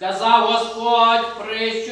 Сказав Господь притчу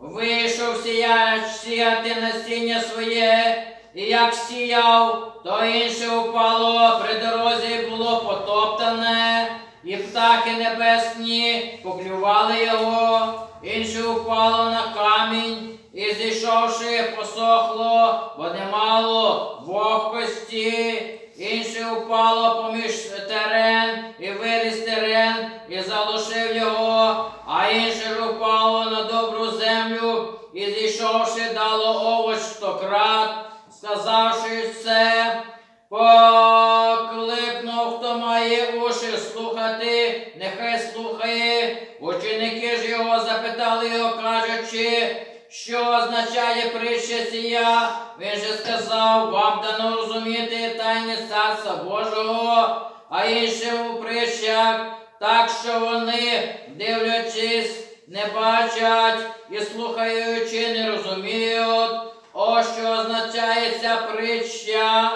вийшов сіяч сіяти насіння своє, і як сіяв, то інше упало при дорозі було потоптане, і птахи небесні поклювали його, інше упало на камінь, і зійшовши, посохло, бо не мало вогкості, інше упало поміж терен, і виріс терен, і залишив його, а інше ж упало на добру землю, і зійшовши, дало овоч стократ, сказавши це, покликнув, хто має уші слухати, нехай слухає. Ученики ж його запитали його, кажучи, що означає притча ція. Він же сказав, вам дано розуміти тайне царства Божого, а іншим у притчах, так що вони, дивлячись, не бачать і слухаючи, не розуміють. Ось що означає ця притча.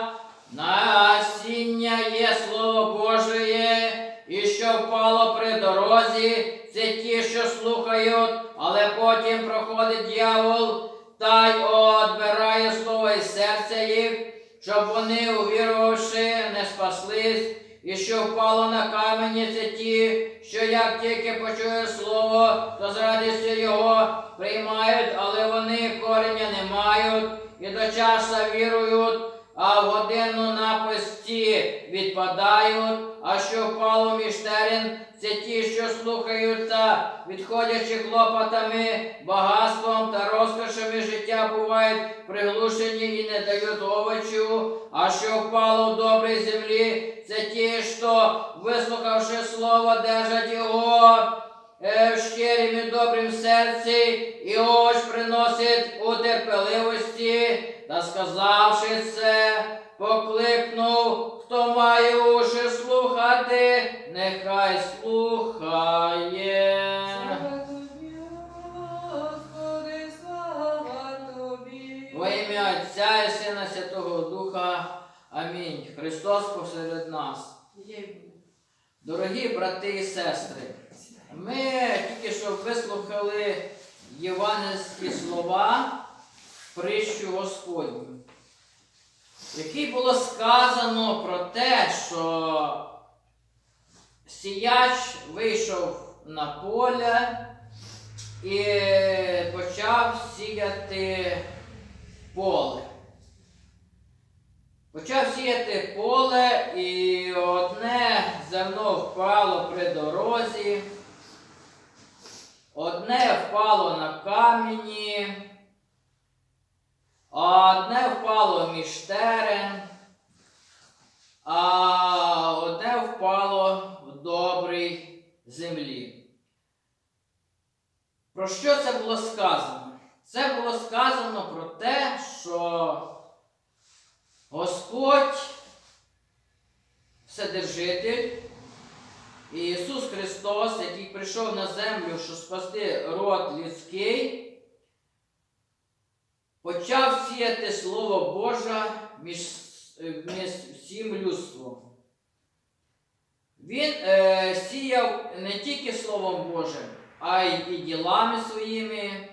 Насіння є Слово Божє, і що впало при дорозі, це ті, що слухають, але потім проходить дьявол та й одбирає слово із серця їх, щоб вони, увірувавши, не спаслись, і що впало на камені, це ті, що як тільки почує слово, то з радістю його приймають, але вони кореня не мають, і до часу вірують, а в годину напасті відпадають, а що впало між терен, це ті, що слухають та, відходячи клопотами, багатством та розкошами життя бувають приглушені і не дають овочу, а що впало в добрій землі, це ті, що, вислухавши слово, держать його е, в щирім і добрім серці, і овоч приносить у терпеливості, та сказавши це, покликнув, хто має уші слухати, нехай слухає. Во ім'я Отця і Сина Святого Духа. Амінь. Христос посеред нас. Дорогі брати і сестри, ми тільки що вислухали євангельські слова притчу Господню, в якій було сказано про те, що сіяч вийшов на поле і почав сіяти поле. Почав сіяти поле, і одне зерно впало при дорозі, одне впало на камені, одне впало між терен, а одне впало в добрій землі. Про що це було сказано? Це було сказано про те, що Господь Вседержитель і Ісус Христос, який прийшов на землю, щоб спасти род людський, почав сіяти Слово Боже між, між всім людством. Він е, сіяв не тільки Словом Божим, а й і ділами своїми,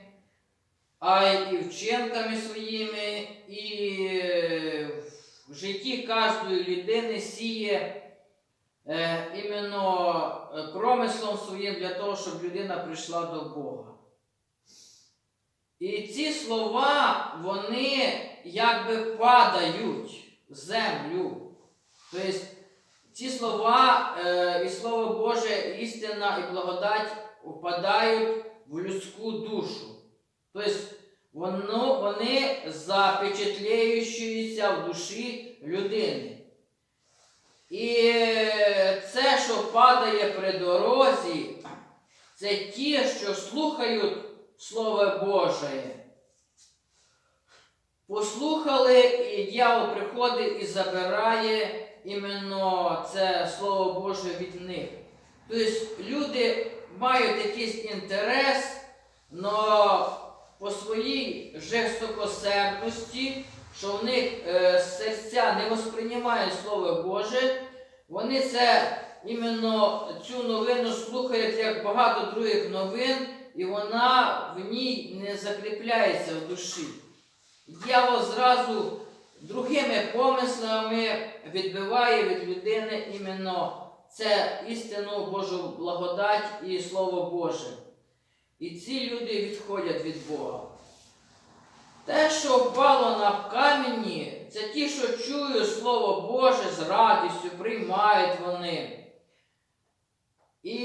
а й і вчинками своїми, і е, в житті кожної людини сіє е, іменно е, промислом своїм для того, щоб людина прийшла до Бога. І ці слова, вони якби падають в землю. Тобто ці слова е, і Слово Боже, істина і благодать впадають в людську душу. Тобто воно, вони запечатлюються в душі людини. І це, що падає при дорозі, це ті, що слухають Слово Боже. Послухали, і дьявол приходить і забирає іменно це Слово Боже від них. Тобто люди мають якийсь інтерес, але по своїй жорстокосердності, що в них е, серця не восприймають Слово Боже, вони це іменно цю новину слухають як багато других новин, і вона в ній не закріпляється в душі. Дьявол зразу другими помислами відбиває від людини іменно це істину Божу благодать і Слово Боже. І ці люди відходять від Бога. Те, що впало на камені, це ті, що чують Слово Боже з радістю, приймають вони. І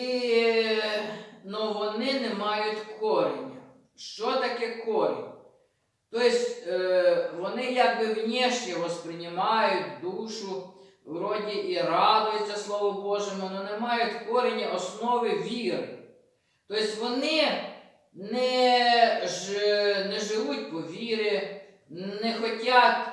ну, вони не мають корення. Що таке корінь? Тобто е, вони якби внешне восприймають душу, вроді і радуються Слову Божому, але не мають корення основи віри. Тобто вони не, ж, не живуть по вірі, не хочуть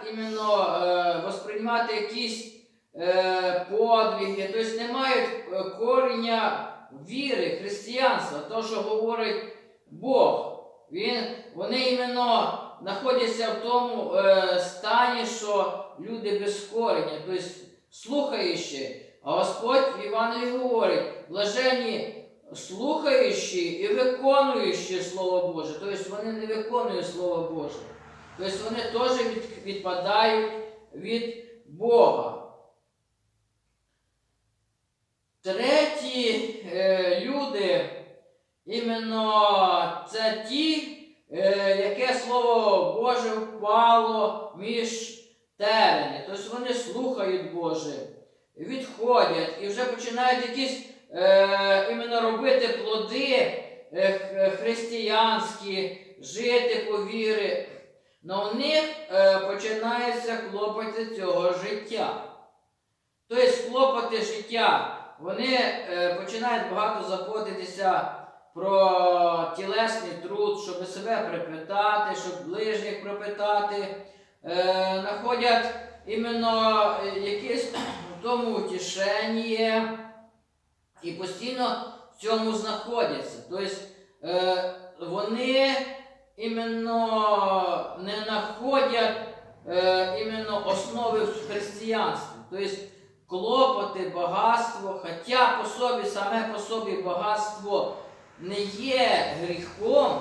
іменно е, восприймати якісь е, подвиги, тобто не мають е, корення віри, християнства, то, що говорить Бог. Він, вони іменно знаходяться в тому е, стані, що люди без корення, тобто слухаючи, а Господь в Євангелії говорить, блажені слухаючи і виконуючи Слово Боже. Тобто вони не виконують Слово Боже. Тобто вони теж від, відпадають від Бога. Треті е, люди, іменно це ті, е, яке Слово Боже впало між терені. Тобто вони слухають Боже, відходять і вже починають якісь е, іменно робити плоди е, християнські, жити по вірі. Но в них е, починаються клопоти цього життя. Тобто клопоти життя, вони е, починають багато заботитися про тілесний труд, щоб себе припитати, щоб ближніх пропитати, е, знаходять іменно е, якесь в тому утішення і постійно в цьому знаходяться. Тобто е, вони іменно не знаходять е, іменно основи християнстві. Тобто клопоти, багатство, хоча по собі, саме по собі багатство не є гріхом,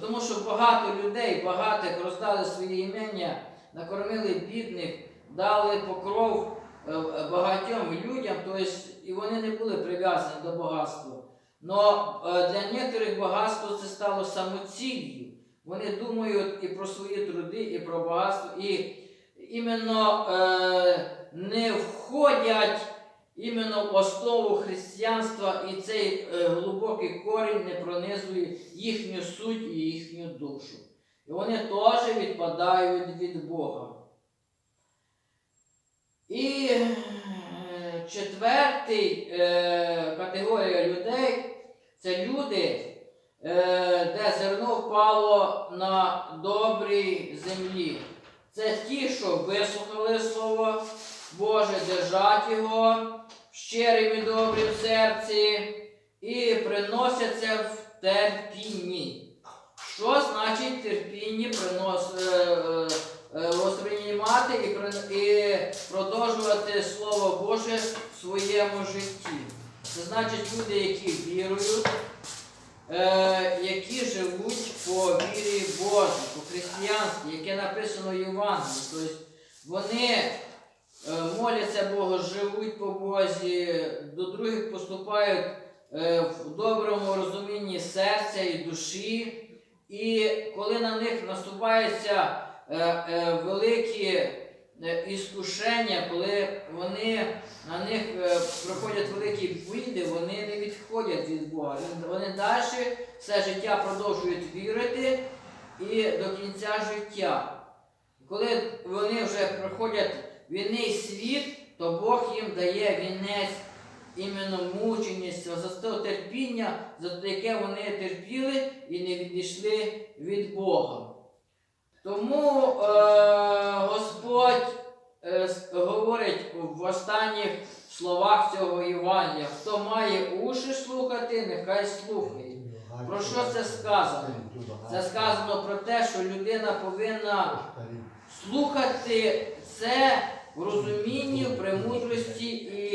тому що багато людей, багатих роздали свої імення, накормили бідних, дали покров е, багатьом людям, тобто і вони не були прив'язані до багатства. Но е, для некоторих багатство це стало самоціллю. Вони думають і про свої труди, і про багатство, і іменно е, не входять іменно в основу християнства, і цей е, глибокий корінь не пронизує їхню суть і їхню душу. І вони теж відпадають від Бога. І е, четвертий е, категорія людей це люди, е, де зерно впало на добрій землі. Це ті, що вислухали Слово Боже, держать його в щирим і добрим в серці і приносяться в терпінні. Що значить терпінні принос, е, е, е, і, і продовжувати Слово Боже в своєму житті? Це значить люди, які вірують, які живуть по вірі Божій, по християнстві, яке написано в Євангелії. Тобто вони е, моляться Богу, живуть по Бозі, до других поступають е, в доброму розумінні серця і душі. І коли на них наступаються е, е, великі е, іскушення, коли вони на них е, проходять великі біди, вони не відходять від Бога. Вони далі все життя продовжують вірити і до кінця життя. Коли вони вже проходять війний світ, то Бог їм дає вінець іменно мученість, за те терпіння, за яке вони терпіли і не відійшли від Бога. Тому е, Господь останніх словах цього Івання. Хто має уші слухати, нехай слухає. Про що це сказано? Це сказано про те, що людина повинна слухати це в розумінні, в премудрості і.